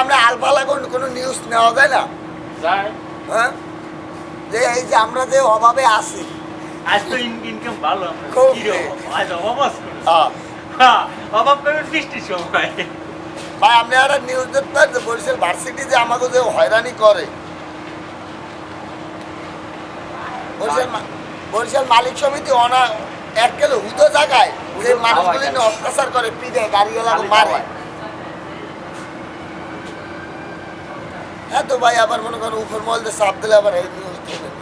আমরা আলফালা কোনো নিউজ নেওয়া যায় না? হ্যাঁ? যে এই যে আমরা যে অভাবে আছি। আজ তো ইনকাম ভালো আমরা কি অভাব? আজ অভাব আছে? হ্যাঁ। হ্যাঁ, অভাব করবেন বৃষ্টির সময়। ভাই আপনি একটা নিউজ দেখতে পারেন যে বরিশাল ভার্সিটি যে আমাকে যে হয়রানি করে? বরিশাল মালিক সমিতি অনা এক কিলো হুদো জায়গায় যে মানুষগুলি অত্যাচার করে পিঠে গাড়িওয়ালা মারে। হ্যাঁ তো ভাই আবার মনে করেন উপর মহলতে চাপ দিলে আবার এই নিউজ দেবেন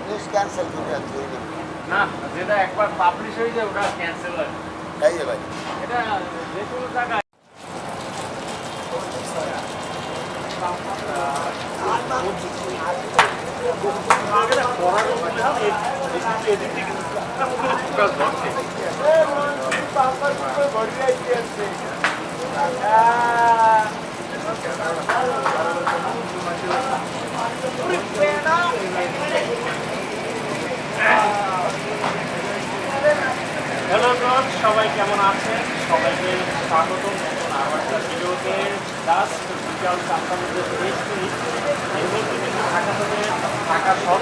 নিউজ ক্যান্সেল করে না যেটা একবার পাবলিশ হয়ে যায় ওটা ক্যান্সেল হয়। তাই যে ভাই। এটা যে কোনো জায়গায়। হ্যালো সবাই কেমন আছেন? সবাইকে স্বাগত নতুন আরও একটা ভিডিওতে লাস্ট বিকাল চারটার মধ্যে মুহূর্তে কিন্তু ঢাকা থেকে ঢাকা শহর